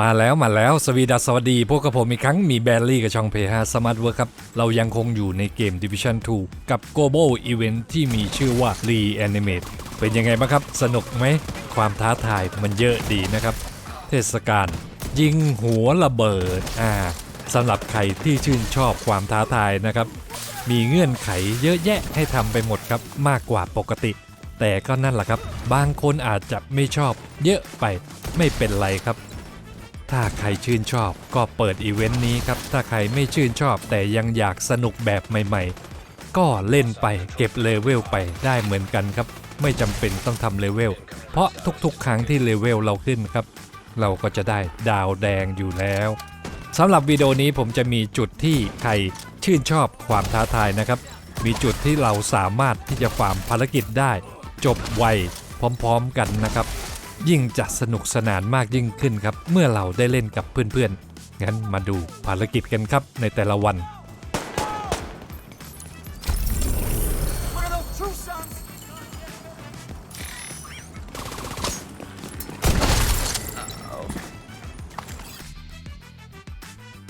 มาแล้วมาแล้วสวีดัสสวัสดี พวกกับผมอีกครั้งมีแบลลี่กับช่องเพย์ฮาสมาร์ทเวิร์ครับ เรายังคงอยู่ในเกม Division 2 กับ Global Event ที่มีชื่อว่า Reanimate เป็นยังไงบ้างครับ สนุกไหม ความท้าทายมันเยอะดีนะครับ เทศกาลยิงหัวระเบิดอ่าสำหรับใครที่ชื่นชอบความท้าทายนะครับ มีเงื่อนไขเยอะแยะให้ทำไปหมดครับมากกว่าปกติ แต่ก็นั่นแหละครับ บางคนอาจจะไม่ชอบเยอะไปไม่เป็นไรครับ ถ้าใครชื่นชอบก็เปิดอีเวนต์นี้ครับ ถ้าใครไม่ชื่นชอบแต่ยังอยากสนุกแบบใหม่ๆ ก็เล่นไปเก็บเลเวลไปได้เหมือนกันครับ ไม่จำเป็นต้องทำเลเวล เพราะทุกๆ ครั้งที่เลเวลเราขึ้นครับ เราก็จะได้ดาวแดงอยู่แล้วสำหรับวิดีโอนี้ผมจะมีจุดที่ใครชื่นชอบความท้าทายนะครับ มีจุดที่เราสามารถที่จะฟามภารกิจได้ จบไวพร้อมๆกันนะครับ ยิ่งจะสนุกสนานมากยิ่งขึ้นครับ เมื่อเราได้เล่นกับเพื่อนๆ งั้นมาดูภารกิจกันครับในแต่ละวัน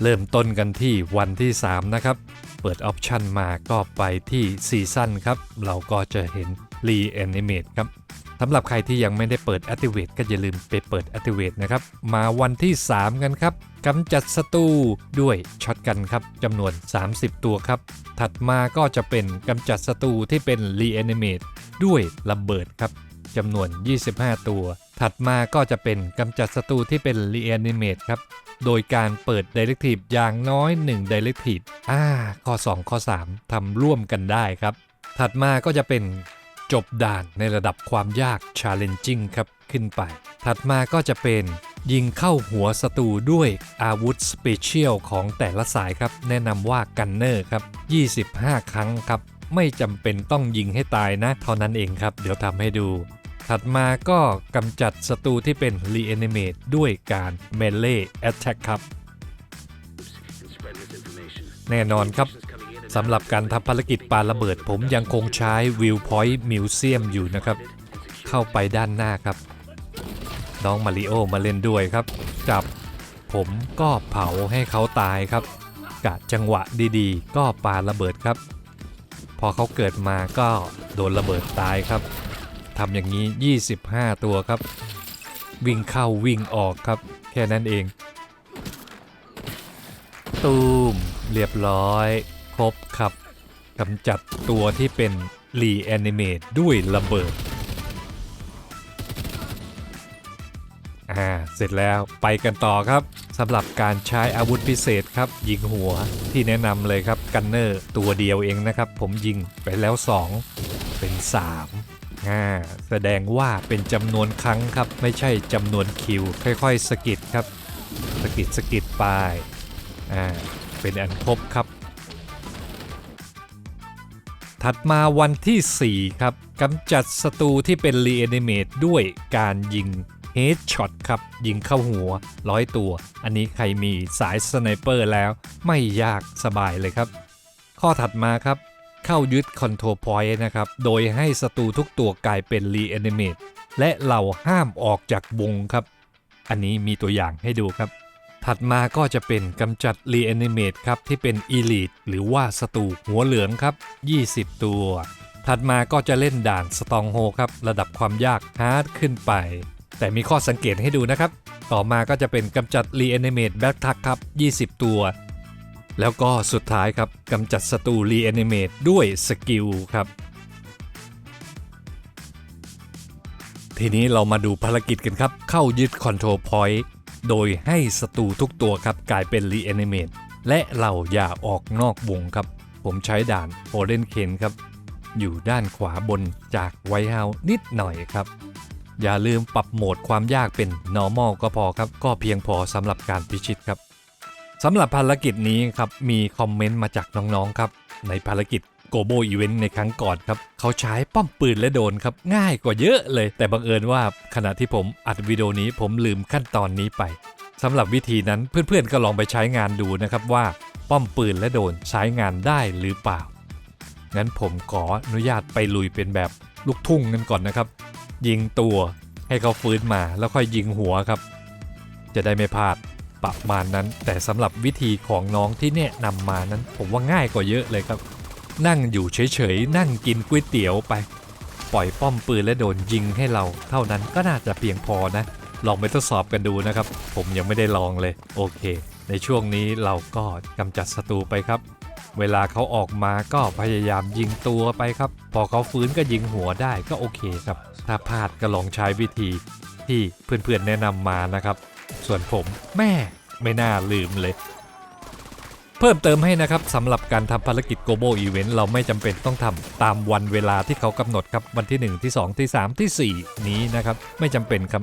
เริ่มต้นกันที่วันที่ 3 นะครับ เปิดออปชันมาก็ไปที่ซีซั่นครับ เราก็จะเห็น Reanimate ครับ สำหรับใครที่ยังไม่ได้เปิด Activate ก็อย่าลืมไปเปิด Activate นะครับ มาวันที่ 3 กันครับกำจัดศัตรูด้วยช็อตกันครับจำนวน 30 ตัวครับ ถัดมาก็จะเป็นกำจัดศัตรูที่เป็น Reanimate ด้วยระเบิดครับจำนวน 25 ตัว ถัดมาก็จะเป็นกำจัดศัตรูที่เป็น Reanimate ครับโดยการเปิด Directive อย่างน้อย 1 Directive อ่าข้อ 2 ข้อ 3ทำร่วมกันได้ครับ ถัดมาก็จะเป็น จบด่านในระดับความยาก Challenging ครับขึ้นไป ถัดมาก็จะเป็นยิงเข้าหัวศัตรูด้วยอาวุธ Special ของแต่ละสายครับ แนะนำว่ากันเนอร์ครับ 25 ครั้งครับ ไม่จำเป็นต้องยิงให้ตายนะ เท่านั้นเองครับ เดี๋ยวทำให้ดู ถัดมาก็กำจัดศัตรูที่เป็น Reanimate ด้วยการ Melee Attack ครับ แน่นอนครับ สำหรับการทำภารกิจปาระเบิดผมยังคงใช้ Viewpoint Museum อยู่นะครับ เข้าไปด้านหน้าครับ น้องมาริโอมาเล่นด้วยครับ จับผมก็เผาให้เขาตายครับกะจังหวะดีๆ ก็ปาระเบิดครับ พอเขาเกิดมาก็โดนระเบิดตายครับทำอย่างนี้ 25 ตัวครับ วิ่งเข้าวิ่งออกครับ แค่นั้นเอง ตูมเรียบร้อย ครบครับกำจัดตัวที่เป็นรีแอนิเมตด้วยระเบิด อ่า เสร็จแล้วไปกันต่อครับสำหรับการใช้อาวุธพิเศษครับ ยิงหัวที่แนะนำเลยครับกันเนอร์ตัวเดียวเองนะครับ ผมยิงไปแล้ว 2 เป็น 3อ่าแสดงว่าเป็นจำนวนครั้งครับ ไม่ใช่จำนวนคิว ค่อยๆสกิดครับสกิดสกิดไปอ่าเป็นอันครบครับ ถัดมาวันที่ 4 ครับกำจัดศัตรูที่เป็น Reanimate ด้วยการยิง Headshot ครับ ยิงเข้าหัวร้อยตัว อันนี้ใครมีสายสไนเปอร์แล้ว ไม่ยากสบายเลยครับ ข้อถัดมาครับ เข้ายึด Control Point นะครับ โดยให้ศัตรูทุกตัวกลายเป็น Reanimate และเราห้ามออกจากวงครับ อันนี้มีตัวอย่างให้ดูครับ ถัดมาก็จะเป็นกำจัด Reanimate ครับที่เป็น Elite หรือว่าศัตรูหัวเหลืองครับ 20 ตัว ถัดมาก็จะเล่นด่าน Stronghold ครับ ระดับความยากฮาร์ดขึ้นไป แต่มีข้อสังเกตให้ดูนะครับ ต่อมาก็จะเป็นกำจัด Reanimate Back t a c ครับ 20 ตัว แล้วก็สุดท้ายครับกำจัดศัตรู Reanimate ด้วยสกิลครับทีนี้เรามาดูภารกิจกันครับ เข้ายึด Control Point โโดยให้ศัตรูทุกตัวครับกลายเป็น Reanimate และเราอย่าออกนอกวงครับ ผมใช้ด่าน o r e n k e n ครับ อยู่ด้านขวาบนจากไว h เฮานิดหน่อยครับ อย่าลืมปรับโหมดความยากเป็น normal ก็พอครับ ก็เพียงพอสำหรับการพิชิตครับสำหรับภารกิจนี้ครับมีคอมเมนต์มาจากน้องๆครับ ในภารกิจ g o b o Event ในครั้งก่อนครับ เขาใช้ป้อมปืนและโดนครับ ง่ายกว่าเยอะเลย แต่บังเอิญว่าขณะที่ผมอัดวิดีโอนี้ผมลืมขั้นตอนนี้ไปสำหรับวิธีนั้นเพื่อนๆก็ลองไปใช้งานดูนะครับว่าป้อมปืนและโดนใช้งานได้หรือเปล่า งั้นผมขออนุญาตไปลุยเป็นแบบลูกทุ่งกันก่อนนะครับ ยิงตัวให้เขาฟื้นมาแล้วค่อยยิงหัวครับ จะได้ไม่พลาดประมาณนั้น แต่สำหรับวิธีของน้องที่แนะนำมานั้น ผมว่าง่ายกว่าเยอะเลยครับ นั่งอยู่เฉยๆ นั่งกินก๋วยเตี๋ยวไป ปล่อยป้อมปืนและโดนยิงให้เรา เท่านั้นก็น่าจะเพียงพอนะ ลองไปทดสอบกันดูนะครับ ผมยังไม่ได้ลองเลย โอเค ในช่วงนี้เราก็กำจัดศัตรูไปครับ เวลาเขาออกมาก็พยายามยิงตัวไปครับ พอเขาฟื้นก็ยิงหัวได้ก็โอเคครับ ถ้าพลาดก็ลองใช้วิธีที่เพื่อนๆแนะนำมานะครับ ส่วนผมแม่ไม่น่าลืมเลย เพิ่มเติมให้นะครับสำหรับการทำภารกิจ global event เราไม่จำเป็นต้องทำตามวันเวลาที่เขากำหนดครับ วันที่ 1 ที่ 2 ที่ 3 ที่ 4 นี้นะครับ ไม่จำเป็นครับ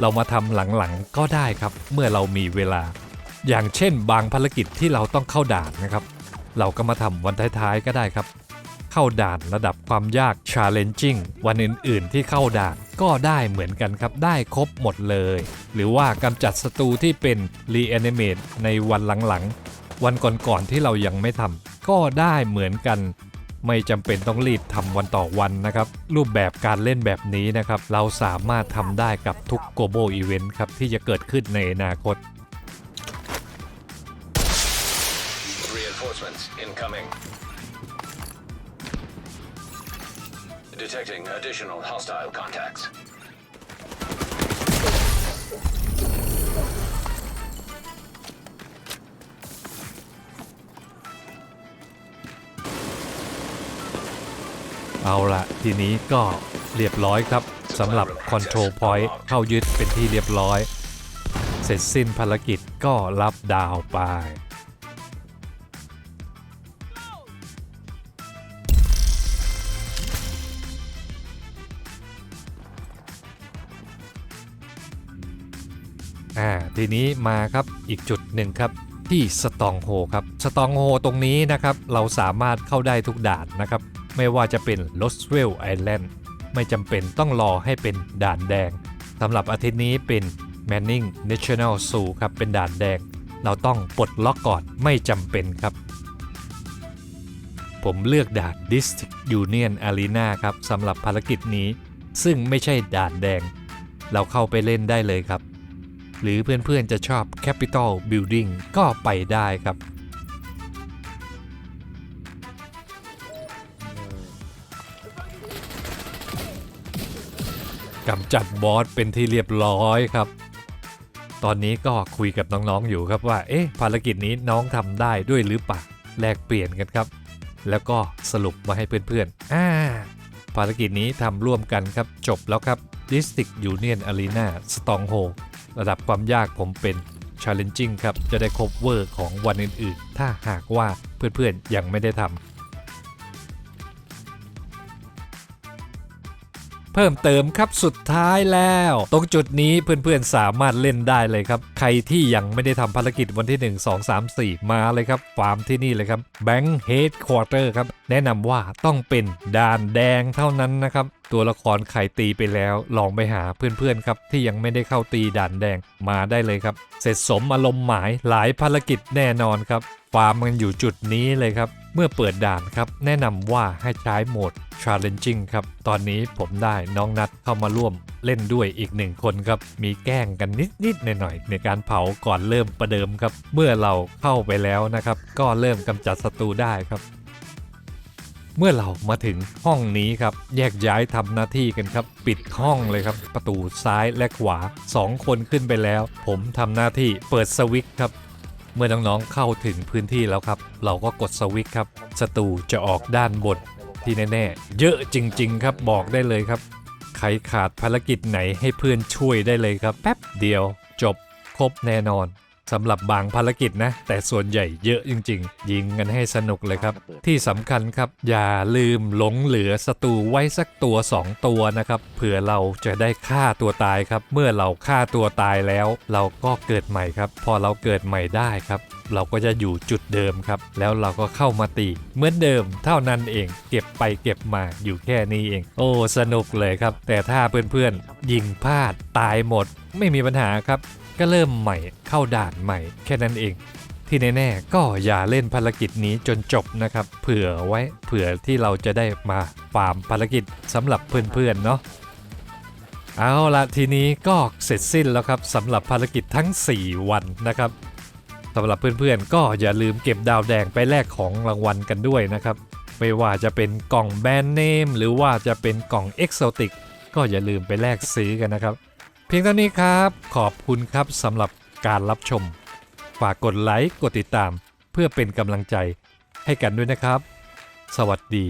เรามาทำหลังๆก็ได้ครับ เมื่อเรามีเวลา อย่างเช่น บางภารกิจที่เราต้องเข้าด่านนะครับ เราก็มาทำวันท้ายๆก็ได้ครับ เข้าด่านระดับความยาก challenging วันอื่นๆ ที่เข้าด่านก็ได้เหมือนกันครับ ได้ครบหมดเลย หรือว่ากำจัดศัตรูที่เป็น reanimate ในวันหลังๆ วันก่อนๆที่เรายังไม่ทำก็ได้เหมือนกัน ไม่จำเป็นต้องรีบทำวันต่อวันนะครับ รูปแบบการเล่นแบบนี้นะครับ เราสามารถทำได้กับทุก global event ครับที่จะเกิดขึ้นในอนาคต Reinforcements incoming. Detecting additional hostile contacts. เอาละทีนี้ก็เรียบร้อยครับสำหรับ Control Point เข้ายึดเป็นที่เรียบร้อย เสร็จสิ้นภารกิจก็รับดาวไป อ่าทีนี้มาครับอีกจุดหนึ่งครับที่สตองโฮครับ สตองโฮตรงนี้นะครับ เราสามารถเข้าได้ทุกด่านนะครับ ไม่ว่าจะเป็น l o s w e l l Island ไม่จำเป็นต้องรอให้เป็นด่านแดงสำหรับอาทิตย์นี้เป็น Manning National Zoo ครับเป็นด่านแดง เราต้องปลดล็อกก่อนไม่จำเป็นครับ ผมเลือกด่าน District Union Arena ครับสำหรับภารกิจนี้ ซึ่งไม่ใช่ด่านแดง เราเข้าไปเล่นได้เลยครับ หรือเพื่อนๆจะชอบ Capital Building ก็ไปได้ครับ กำจัดบอสเป็นที่เรียบร้อยครับ ตอนนี้ก็คุยกับน้องๆอยู่ครับว่า เอ๊ะภารกิจนี้น้องทำได้ด้วยหรือเปล่าแลกเปลี่ยนกันครับ แล้วก็สรุปมาให้เพื่อนๆอ่าภารกิจนี้ทำร่วมกันครับจบแล้วครับ District Union Arena Stronghold ระดับความยากผมเป็น Challenging ครับ จะได้ cover ของวันอื่นๆ ถ้าหากว่าเพื่อนๆ ยังไม่ได้ทำ เพิ่มเติมครับสุดท้ายแล้ว ตรงจุดนี้เพื่อนๆสามารถเล่นได้เลยครับ ใครที่ยังไม่ได้ทำภารกิจวันที่ 1 2 3 4 มาเลยครับฟาร์มที่นี่เลยครับ Bank Headquarter ครับแนะนำว่าต้องเป็นด่านแดงเท่านั้นนะครับ ตัวละครใครตีไปแล้วลองไปหาเพื่อนๆครับ ที่ยังไม่ได้เข้าตีด่านแดงมาได้เลยครับ เสร็จสมอารมณ์หมายหลายภารกิจแน่นอนครับฟาร์มมันอยู่จุดนี้เลยครับ เมื่อเปิดด่านครับ แนะนำว่าให้ใช้โหมด Challenging ครับ ตอนนี้ผมได้น้องนัดเข้ามาร่วมเล่นด้วยอีกหนึ่งคนครับ มีแกล้งกันนิดๆหน่อยๆในการเผาก่อนเริ่มประเดิมครับ เมื่อเราเข้าไปแล้วนะครับ ก็เริ่มกำจัดศัตรูได้ครับ เมื่อเรามาถึงห้องนี้ครับ แยกย้ายทำหน้าที่กันครับ ปิดห้องเลยครับ ประตูซ้ายและขวา 2 คนขึ้นไปแล้ว ผมทำหน้าที่เปิดสวิตช์ครับ เมื่อน้องๆเข้าถึงพื้นที่แล้วครับ เราก็กดสวิตช์ครับศัตรูจะออกด้านบนที่แน่ๆ เยอะจริง ๆ ครับบอกได้เลยครับ ใครขาดภารกิจไหนให้เพื่อนช่วยได้เลยครับ แป๊บเดียวจบครบแน่นอน สำหรับบางภารกิจนะ แต่ส่วนใหญ่เยอะจริง ๆ ยิงกันให้สนุกเลยครับ ที่สำคัญครับ อย่าลืมหลงเหลือศัตรูไว้สักตัว 2 ตัวนะครับเผื่อเราจะได้ฆ่าตัวตายครับ เมื่อเราฆ่าตัวตายแล้ว เราก็เกิดใหม่ครับ พอเราเกิดใหม่ได้ครับ เราก็จะอยู่จุดเดิมครับ แล้วเราก็เข้ามาตีเหมือนเดิม เท่านั้นเอง เก็บไปเก็บมาอยู่แค่นี้เอง โอ้สนุกเลยครับ แต่ถ้าเพื่อนๆยิงพลาดตายหมด ไม่มีปัญหาครับ ก็เริ่มใหม่เข้าด่านใหม่ แค่นั้นเอง ที่แน่ๆก็อย่าเล่นภารกิจนี้จนจบนะครับ เผื่อไว้เผื่อที่เราจะได้มาฟาร์มภารกิจสำหรับเพื่อนๆเนาะเอาละทีนี้ก็เสร็จสิ้นแล้วครับสำหรับภารกิจทั้ง 4 วันนะครับสำหรับเพื่อนๆ ก็อย่าลืมเก็บดาวแดงไปแลกของรางวัลกันด้วยนะครับ ไม่ว่าจะเป็นกล่องแบรนด์เนมหรือว่าจะเป็นกล่องเอ็กโซติกก็อย่าลืมไปแลกซื้อกันนะครับ พียงเท่านี้ครับ ขอบคุณครับสำหรับการรับชม ฝากกดไลค์กดติดตาม เพื่อเป็นกำลังใจให้กันด้วยนะครับ สวัสดี